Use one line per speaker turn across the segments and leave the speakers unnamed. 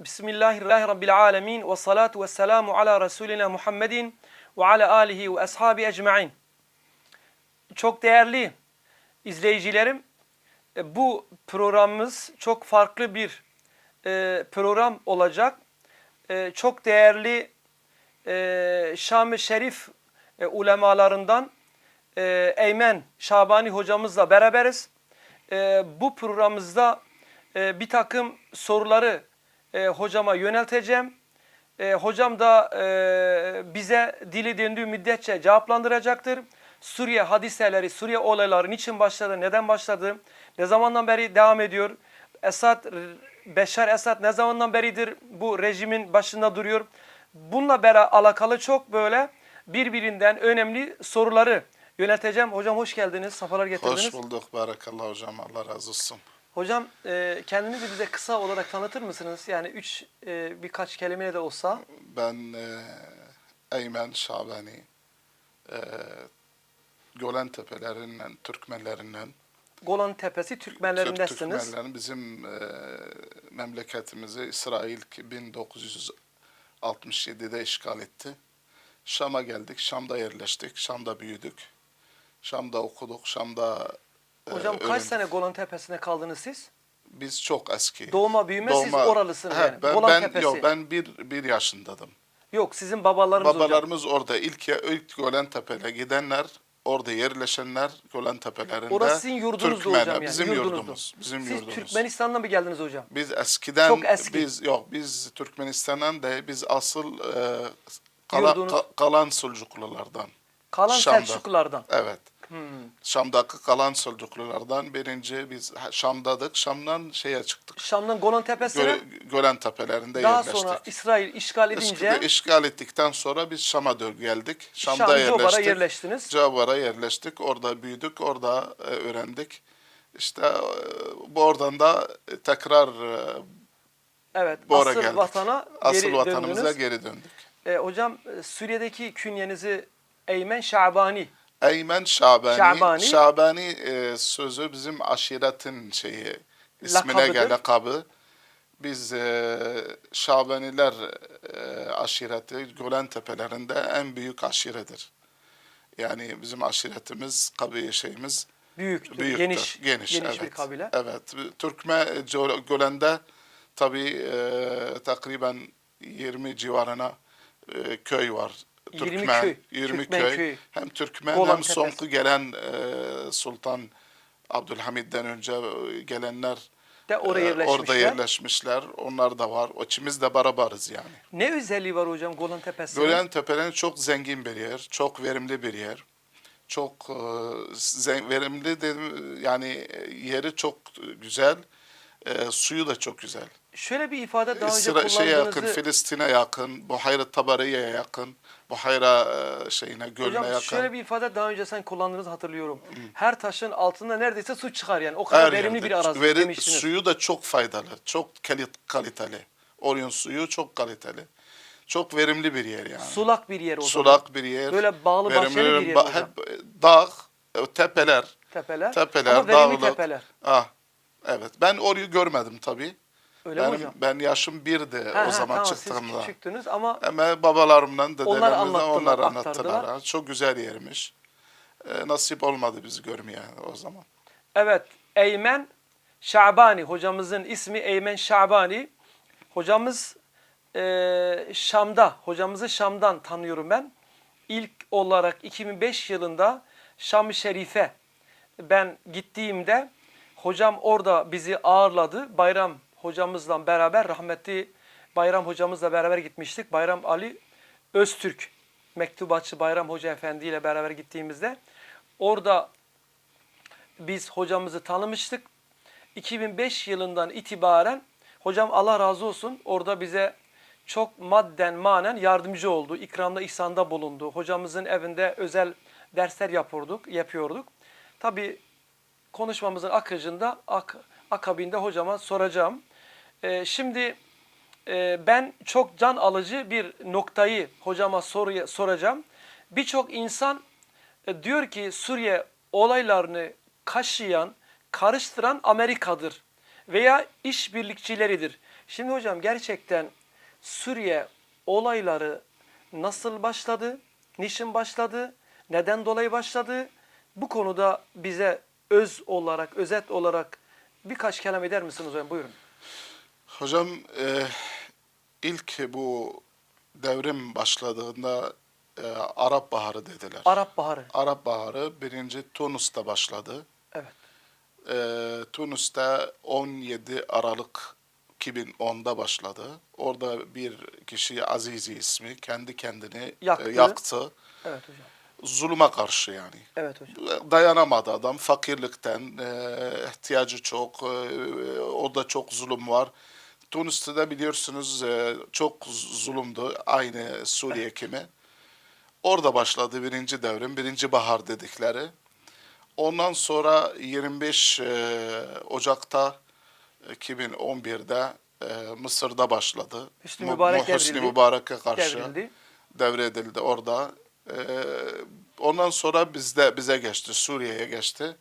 Bismillahirrahmanirrahim. Rabbil alemin. Ve salatu ve selamu ala Resulina Muhammedin ve ala alihi ve ashabi ecma'in. Çok değerli izleyicilerim, e, bu programımız çok farklı bir e, program olacak. E, çok değerli Şam-ı Şerif ulemalarından Eymen Şabani hocamızla beraberiz. Bu programımızda bir takım soruları e, hocama yönelteceğim. E, hocam da e, bize dili döndüğü müddetçe cevaplandıracaktır. Suriye hadiseleri, Suriye olayları niçin başladı, neden başladı, ne zamandan beri devam ediyor? Esad, Beşar Esad ne zamandan beridir bu rejimin başında duruyor? Bununla beraber alakalı çok böyle birbirinden önemli soruları yönelteceğim. Hocam hoş geldiniz, safalar getirdiniz.
Hoş bulduk. Barakallah hocam. Allah razı olsun.
Hocam e, kendinizi bize kısa olarak tanıtır mısınız? Yani üç e, birkaç kelimeyle de olsa.
Ben e, Eymen Şabani. E, Gölen Tepelerinden, Türkmenlerinden.
Golan Tepesi
Türk
Türkmenlerindesiniz.
Türkmenlerin bizim e, memleketimizi İsrail ki 1967'de işgal etti. Şam'a geldik. Şam'da yerleştik. Şam'da büyüdük. Şam'da okuduk. Şam'da
Hocam kaç
öğrendik.
sene Golan Tepesi'nde kaldınız siz?
Biz çok eski.
Doğma büyüme siz oralısınız
He,
yani.
Ben,
Golan
ben,
Tepesi.
yok, ben bir, bir yaşındadım.
Yok sizin babalarınız hocam.
Babalarımız orada ilk ilk Gölen Tepe'le gidenler, orada yerleşenler Gölen Tepelerinde.
Orası sizin yurdunuzdu
Türkmenler,
hocam yani.
Bizim
yurdunuzdu.
yurdumuz. Bizim
Siz
yurdumuz.
Türkmenistan'dan mı geldiniz hocam?
Biz eskiden
Çok eski.
biz yok biz Türkmenistan'dan da biz asıl e, kala-
Yurdunuz-
ka- kalan Selçuklulardan.
Kalan
Şam'da.
Selçuklulardan.
Evet.
Hmm.
Şam'daki kalan Selçuklulardan birinci biz Şam'dadık. Şam'dan şeye çıktık.
Şam'dan Golan Tepesi'ne
Göle- Gölen Tepelerinde
daha
yerleştik.
sonra İsrail işgal edince
İşgal, işgal ettikten sonra biz Şam'a dön geldik. Şam'da
Şam,
yerleştik.
yerleştiniz.
Jobar'a yerleştik. Orada büyüdük. Orada e, öğrendik. İşte e, bu oradan da e, tekrar e,
Evet.
bu ara
asıl
geldik.
vatana
Asıl
geri
vatanımıza
döndünüz.
geri döndük.
E, hocam e, Suriye'deki künyenizi Eymen Şabani.
Eymen Şabani.
Şabani.
Şabani, e, sözü bizim aşiretin şeyi ismine
Lakabıdır.
gelen lakabı. Biz e, Şabaniler e, aşireti Gölen Tepelerinde en büyük aşiredir. Yani bizim aşiretimiz, kabile şeyimiz
Büyüktür,
büyüktür.
geniş,
geniş,
geniş
evet.
bir kabile.
Evet. Türkme Gölen'de tabii e, takriben 20 civarına e, köy var.
20
Türkmen,
köy,
20
Türkmen
köy.
köyü.
Hem Türkmen
Golan
hem
Tepesi.
sonku gelen e, Sultan Abdülhamid'den önce gelenler
De oraya
e,
yerleşmişler.
orada yerleşmişler. Onlar da var. İkimiz de beraberız yani.
Ne özelliği var hocam Golan Tepesi'nin?
Gölen Tepe'nin çok zengin bir yer, çok verimli bir yer. Çok e, verimli dedim yani e, yeri çok güzel, e, suyu da çok güzel.
Şöyle bir ifade daha önce
İsra şeye yakın,
kullandığınızı...
Filistin'e yakın, Buhayra Tabariye'ye yakın, Buhayra e, şeyine, gölüne
Hocam
yakın.
şöyle bir ifade daha önce sen kullandığınızı hatırlıyorum. Her taşın altında neredeyse su çıkar yani. O kadar
Her
verimli
yerde.
bir arazi
Veri-
demiştiniz.
Suyu da çok faydalı, çok kalit- kaliteli. Orion'un suyu çok kaliteli. Çok verimli bir yer yani.
Sulak bir yer o zaman.
Sulak bir yer.
Böyle bağlı bahçeli
verimli,
bir yer
ba-
hocam.
Hep dağ, e, tepeler,
Tepeler.
tepeler,
Ama verimli
dağlık.
tepeler.
Ah, evet. Ben orayı görmedim tabii.
Öyle mi
Benim,
hocam?
ben yaşım birdi
Ha,
o zaman
tamam,
çıktığımda.
Siz küçüktünüz ama
Ama babalarımdan,
Onlar
dedelerimden onlar
aktardılar.
anlattılar. Ha, Çok güzel yermiş. E, nasip olmadı bizi görmeye o zaman.
evet Eymen Şabani hocamızın ismi Eymen Şabani. Hocamız eee, Şam'da, hocamızı Şam'dan tanıyorum ben. İlk olarak 2005 yılında Şam-ı Şerif'e ben gittiğimde hocam orada bizi ağırladı. Bayram hocamızla beraber rahmetli Bayram hocamızla beraber gitmiştik. Bayram Ali Öztürk mektubatçı Bayram Hoca Efendi ile beraber gittiğimizde orada biz hocamızı tanımıştık. 2005 yılından itibaren hocam Allah razı olsun orada bize çok madden manen yardımcı oldu. İkramda ihsanda bulundu. Hocamızın evinde özel dersler yapıyorduk, yapıyorduk. Tabi konuşmamızın akıcında ak, akabinde hocama soracağım. Ee, şimdi e, ben çok can alıcı bir noktayı hocama soruya, soracağım. Birçok insan e, diyor ki Suriye olaylarını kaşıyan, karıştıran Amerika'dır veya işbirlikçileridir. Şimdi hocam gerçekten Suriye olayları nasıl başladı? Niçin başladı? Neden dolayı başladı? Bu konuda bize öz olarak, özet olarak birkaç kelam eder misiniz hocam? Buyurun.
Hocam e, ilk bu devrim başladığında e, Arap Baharı dediler.
Arap Baharı.
Arap Baharı birinci Tunus'ta başladı.
Evet.
E, Tunus'ta 17 Aralık 2010'da başladı. Orada bir kişi Azizi ismi kendi kendini
Yaktı.
e, yaktı.
Evet hocam.
Zuluma karşı yani.
Evet hocam.
dayanamadı adam fakirlikten e, ihtiyacı çok e, orada çok zulüm var Tunus'ta da biliyorsunuz e, çok zulümdü aynı Suriye kimi orada başladı birinci devrim birinci bahar dedikleri ondan sonra 25 e, Ocak'ta 2011'de e, Mısır'da başladı
Hüsnü Mübarek
Hüsnü. Mübarek'e karşı
Devrildi.
devredildi orada. Ee, ondan sonra bizde bize geçti, Suriye'ye geçti.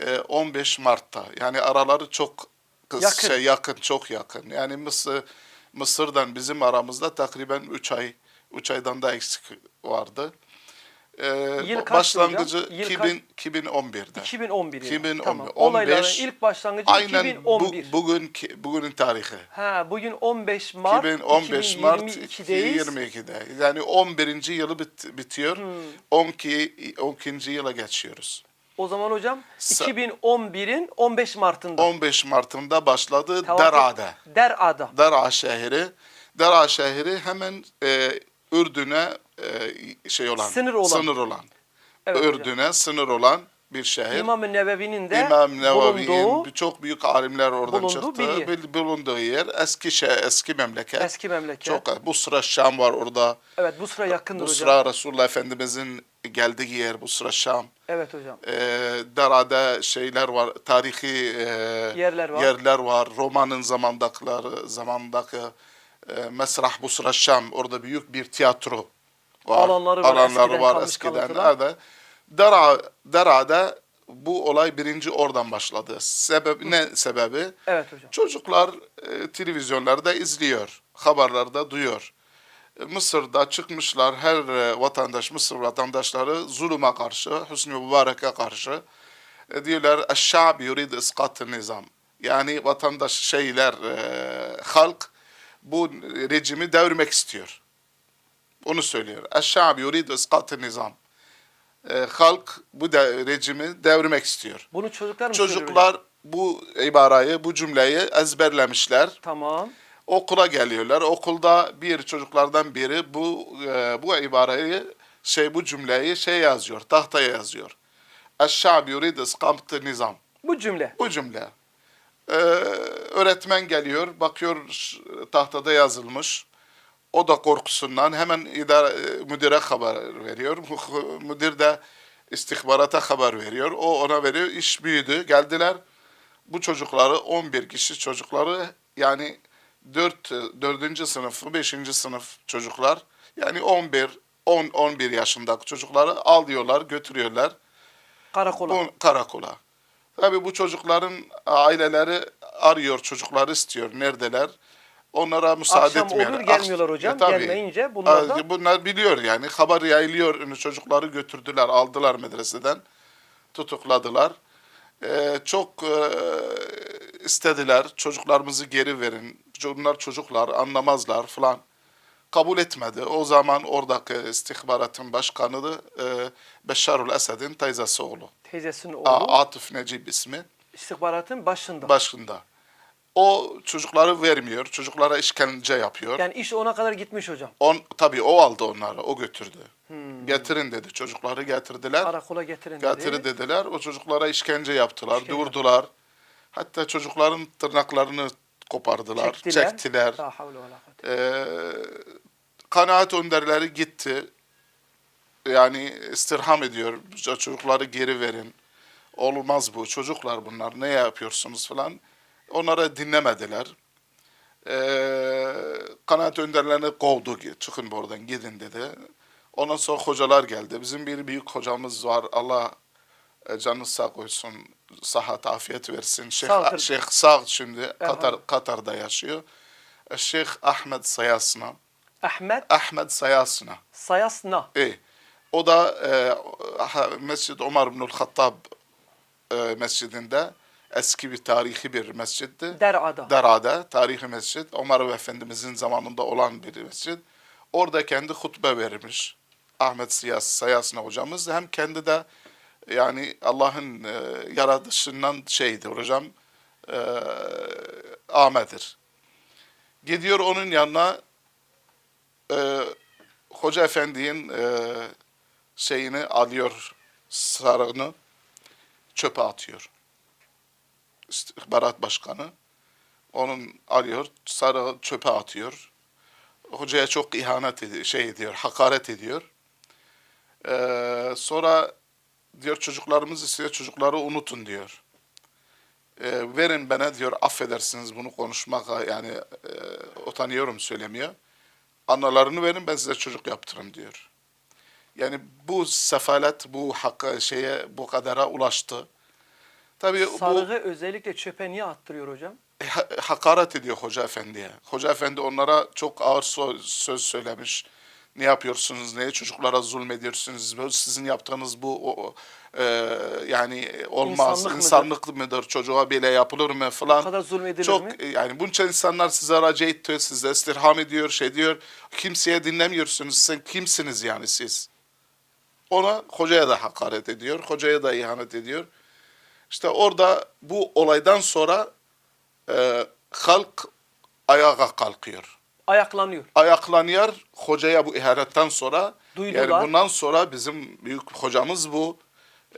Ee, 15 Mart'ta. Yani araları çok kıs-
Yakın.
Şey, yakın, çok yakın. Yani Mısır Mısır'dan bizim aramızda takriben 3 ay 3 aydan da eksik vardı. Ee,
Yıl
bu
kaçtı hocam?
başlangıcı
Yıl
2000 2011'de.
2011 yılı.
2011,
Tamam.
15,
Olayların ilk başlangıcı
Aynen bu,
2011.
bugün bugünün tarihi.
Ha, bugün 15 Mart
2015 Mart
2022'deyiz.
2022'de. Yani 11. yılı bit- bitiyor.
Hmm.
12 12. yıla geçiyoruz.
O zaman hocam
Sa-
2011'in 15 Mart'ında.
15 Mart'ında başladı
Tevafuk-
Dera'da.
Dera'da.
Dera şehri. Dera şehri hemen e, Ürdün'e e, şey olan
Sınır olan.
sınır olan.
Evet.
Ürdün'e sınır olan bir şehir.
İmam-ı Nevevi'nin de
İmam
bulunduğu
çok büyük alimler oradan çıktı.
bir
Bulunduğu yer eski şey, eski memleket.
eski memleket.
Çok Busra Şam var orada.
Evet bu sıra yakındır hocam.
Busra Resulullah Efendimizin geldiği yer Busra Şam.
Evet hocam.
Ee, Dera'da şeyler var, tarihi e,
Yerler var.
yerler var. Roma'nın zamandakileri, zamandaki e, Mesrah Busra Şam, orada büyük bir tiyatro var.
Alanları var,
Alanları
eskiden
var eskiden.
kalıntılar.
Evet. Dera, Dera'da bu olay birinci oradan başladı. Sebebi ne sebebi?
Evet hocam.
Çocuklar e, televizyonlarda izliyor, haberlerde duyuyor. E, Mısır'da çıkmışlar her e, vatandaş, Mısır vatandaşları zulüme karşı, Hüsnü Mübarek'e karşı e, diyorlar "Eşşa'b yurid iskat nizam. Yani vatandaş şeyler, e, halk bu rejimi devirmek istiyor. Onu söylüyor. Eşşa'b yurid iskat nizam. E, halk bu de, rejimi devirmek istiyor.
Bunu çocuklar mı söylüyor?
Çocuklar bu ibarayı, bu cümleyi ezberlemişler.
Tamam.
Okula geliyorlar. Okulda bir çocuklardan biri bu e, bu ibareyi şey bu cümleyi şey yazıyor, tahtaya yazıyor. Eşşab yurid iskamet nizam.
Bu cümle.
Bu cümle. Ee, öğretmen geliyor, bakıyor tahtada yazılmış. O da korkusundan hemen idare, e, müdüre haber veriyor. Müdür de istihbarata haber veriyor. O ona veriyor. İş büyüdü. Geldiler. Bu çocukları 11 kişi çocukları yani 4 4. sınıf, 5. sınıf çocuklar yani 11 10 11 yaşındaki çocukları alıyorlar, götürüyorlar
Karakola.
bu karakola. Tabii bu çocukların aileleri arıyor, çocukları istiyor. Neredeler? Onlara müsaade
Akşam
etmiyorlar.
olur gelmiyorlar hocam.
E, tabii.
Gelmeyince bunlar da
Aa, Bunlar biliyor yani. Haber yayılıyor. Çocukları götürdüler, aldılar medreseden. Tutukladılar. Ee, çok e, istediler. Çocuklarımızı geri verin. Bunlar çocuklar anlamazlar falan. Kabul etmedi. O zaman oradaki istihbaratın başkanı da e, Beşarul Esed'in teyzesi oğlu.
teyzesinin oğlu
A- Atıf Necip ismi
istihbaratın başında.
başında. O çocukları vermiyor. Çocuklara işkence yapıyor.
Yani iş ona kadar gitmiş hocam.
On, tabii o aldı onları, o götürdü. Getirin dedi. Çocukları getirdiler.
Karakola getirin dedi.
Getirin dediler. O çocuklara işkence yaptılar,
İşkence.
durdular. Hatta çocukların tırnaklarını kopardılar,
Çektiler.
çektiler. Ee, kanaat önderleri gitti. Yani istirham ediyor. Çocukları geri verin. Olmaz bu. Çocuklar bunlar. Ne yapıyorsunuz falan. Onlara dinlemediler. Ee, kanaat önderlerini kovdu. Çıkın buradan gidin dedi. Ondan sonra hocalar geldi. Bizim bir büyük hocamız var. Allah e, canı sağ koysun. Sıhhat, afiyet versin. Şeyh,
Sağdır.
Şeyh Sağ şimdi Katar, Katar'da yaşıyor. Şeyh Ahmed Sayasna.
Ahmet
Ahmed Sayasna.
Sayasna.
İyi. O da e, Mescid Ömer bin Hattab e, mescidinde eski bir tarihi bir mesciddi.
Der'a'da.
Dera'da tarihi mescid. Ömer Efendimizin zamanında olan bir mescid. Orada kendi hutbe vermiş. Ahmet Siyas, Sayasna hocamız hem kendi de yani Allah'ın e, yaratışından şeydir hocam e, Ahmet'tir. Gidiyor onun yanına e, Hoca Efendi'nin e, şeyini alıyor, sarığını çöpe atıyor. İstihbarat Başkanı onun alıyor, sarığı çöpe atıyor. Hocaya çok ihanet ediyor, şey ediyor, hakaret ediyor. Ee, sonra diyor çocuklarımız istiyor, çocukları unutun diyor. Ee, verin bana diyor, affedersiniz bunu konuşmak yani e, utanıyorum söylemiyor. Analarını verin ben size çocuk yaptırım diyor. Yani bu sefalet bu hakka şeye bu kadara ulaştı. Tabii bu
Sarığı özellikle çöpe niye attırıyor hocam?
ha- hakaret ediyor Hoca Efendi'ye. Hoca Efendi onlara çok ağır söz söylemiş. Ne yapıyorsunuz, neye çocuklara zulmediyorsunuz, bu sizin yaptığınız bu o- o, e, yani olmaz,
İnsanlık
insanlık,
mıdır?
mıdır, çocuğa bile yapılır mı falan.
Bu kadar zulmedilir
çok,
mi?
e, Yani bunca insanlar size raca ediyor, size istirham ediyor, şey diyor. Kimseye dinlemiyorsunuz, sen kimsiniz yani siz? Ona hocaya da hakaret ediyor, hocaya da ihanet ediyor. İşte orada bu olaydan sonra e, halk ayağa kalkıyor.
Ayaklanıyor.
Ayaklanıyor hocaya bu ihanetten sonra.
Duydular.
Yani bundan sonra bizim büyük hocamız bu.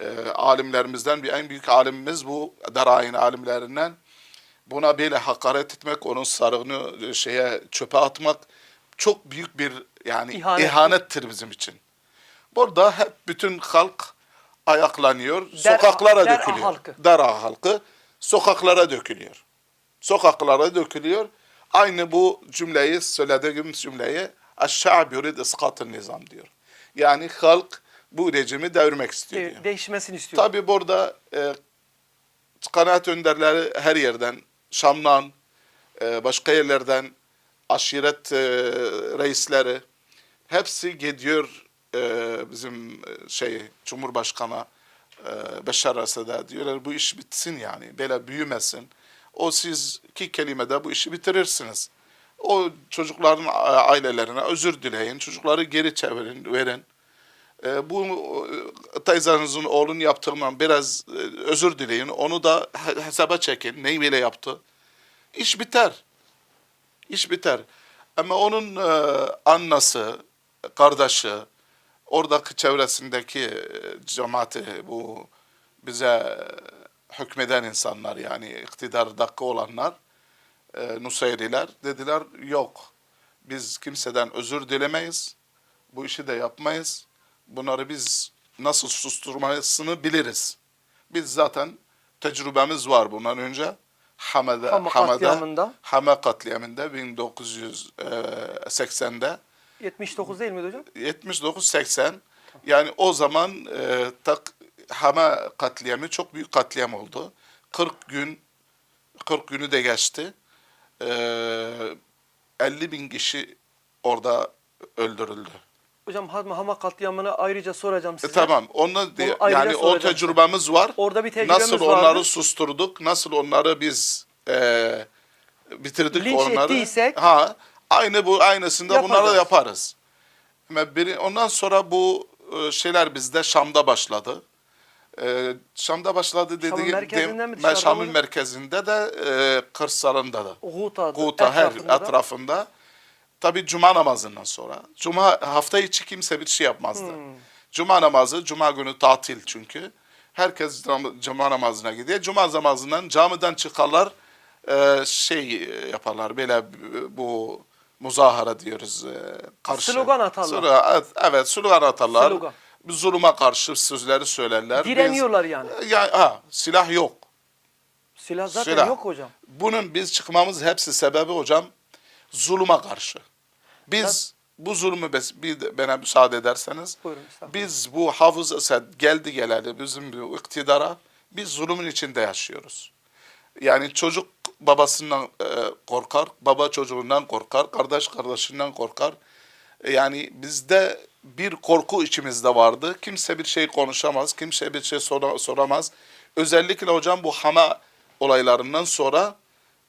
E, alimlerimizden bir en büyük alimimiz bu. Darayın alimlerinden. Buna böyle hakaret etmek, onun sarığını e, şeye çöpe atmak çok büyük bir yani
İhanet.
ihanettir bizim için. Burada hep bütün halk ayaklanıyor,
Der-
sokaklara
Dera
dökülüyor.
halkı.
Dera halkı sokaklara dökülüyor. Sokaklara dökülüyor. Aynı bu cümleyi söylediğim cümleyi Eşşa'b yurid iskatın nizam diyor. Yani halk bu rejimi devirmek istiyor diyor.
De- değişmesini istiyor.
Tabi burada e, kanaat önderleri her yerden, Şam'dan, e, başka yerlerden, aşiret e, reisleri hepsi gidiyor e, bizim e, şey Cumhurbaşkanı e, Beşar Esad'a diyorlar bu iş bitsin yani, böyle büyümesin. O siz iki kelimede bu işi bitirirsiniz. O çocukların a- ailelerine özür dileyin, çocukları geri çevirin, verin. E, bu e, teyzenizin oğlun yaptığından biraz e, özür dileyin. Onu da he- hesaba çekin. Neyi bile yaptı. İş biter. İş biter. Ama onun e, annesi, kardeşi, oradaki çevresindeki e, cemaati, bu bize hükmeden insanlar yani iktidardaki olanlar, e, Nusayriler dediler yok. Biz kimseden özür dilemeyiz. Bu işi de yapmayız. Bunları biz nasıl susturmasını biliriz. Biz zaten tecrübemiz var bundan önce. Hamada,
Hama
Hamada,
katliamında.
Hama katliamında 1980'de
79 değil miydi hocam?
79-80 yani o zaman e, tak, Hama katliamı çok büyük katliam oldu. 40 gün 40 günü de geçti. E, 50 bin kişi orada öldürüldü.
Hocam Hama, katliamını ayrıca soracağım
E,
size.
tamam. Onu diye-
ayrıca
yani o tecrübemiz var.
Orada bir tecrübemiz
Nasıl
vardı.
onları susturduk, nasıl onları biz e, bitirdik
Linç
onları.
ettiysek-
ha aynı bu aynısında bunları yaparız. Ama biri, ondan sonra bu e, şeyler bizde Şam'da başladı. E, Şam'da başladı dediğim
merkezinde mi, dışarıda
Şam'ın
mı?
merkezinde de e, Kırsal'ında da.
Guta,
Guta her
etrafında da.
etrafında. Tabi cuma namazından sonra. Cuma hafta içi kimse bir şey yapmazdı.
Hmm.
Cuma namazı, cuma günü tatil çünkü. Herkes cuma- cuma namazına gidiyor. Cuma namazından camiden çıkarlar e, şey e, yaparlar böyle bu muzahara diyoruz e, karşı.
Slogan atarlar.
Evet, evet slogan atarlar.
Slogan.
Zuluma karşı sözleri söylerler. Biz-
Direniyorlar yani.
ya, ha, silah yok.
Silah zaten
Silah.
yok hocam.
Bunun biz çıkmamız hepsi sebebi hocam zuluma karşı. Biz bu zulmü bir bana müsaade ederseniz
Buyurun,
biz bu Hafız Esed geldi geleli bizim bu iktidara biz zulümün içinde yaşıyoruz. Yani çocuk babasından e, korkar, baba çocuğundan korkar, kardeş kardeşinden korkar. E, Yani bizde bir korku içimizde vardı. Kimse bir şey konuşamaz, kimse bir şey sora- soramaz. Özellikle hocam bu Hama olaylarından sonra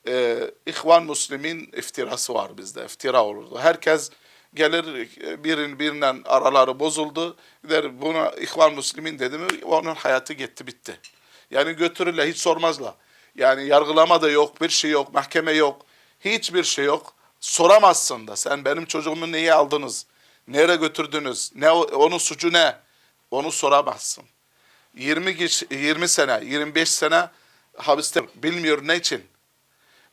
e, İhvan Müslim'in iftirası var bizde. İftira olurdu. Herkes gelir e, birin birinden araları bozuldu. Der buna İhvan Müslim'in dedi mi onun hayatı gitti bitti. Yani götürürler hiç sormazlar. Yani yargılama da yok, bir şey yok, mahkeme yok. Hiçbir şey yok. Soramazsın da sen benim çocuğumu niye aldınız? Nereye götürdünüz? Ne onun suçu ne? Onu soramazsın. 20 geç, 20 sene, 25 sene hapiste bilmiyor ne için.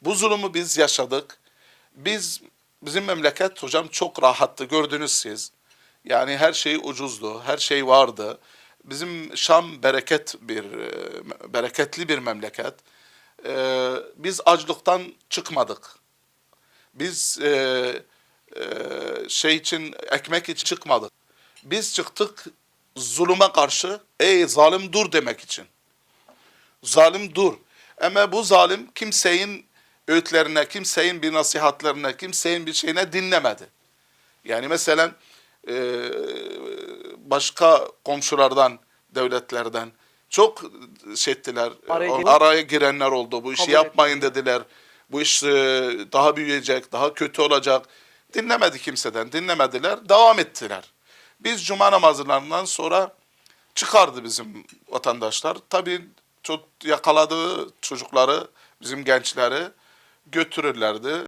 Bu zulümü biz yaşadık. Biz bizim memleket hocam çok rahattı gördünüz siz. Yani her şey ucuzdu, her şey vardı. Bizim Şam bereket bir bereketli bir memleket. Ee, biz açlıktan çıkmadık. Biz e, şey için ekmek için çıkmadık. Biz çıktık zulüme karşı ey zalim dur demek için. Zalim dur. Ama bu zalim kimsenin öğütlerine, kimsenin bir nasihatlerine, kimsenin bir şeyine dinlemedi. Yani mesela e, başka komşulardan, devletlerden çok şey ettiler.
Araya girip-
araya girenler oldu. Bu işi
Kabul
yapmayın dediler. Bu iş e, daha büyüyecek, daha kötü olacak. Dinlemedi kimseden, dinlemediler, devam ettiler. Biz cuma namazlarından sonra çıkardı bizim vatandaşlar. Tabii yakaladığı çocukları, bizim gençleri götürürlerdi.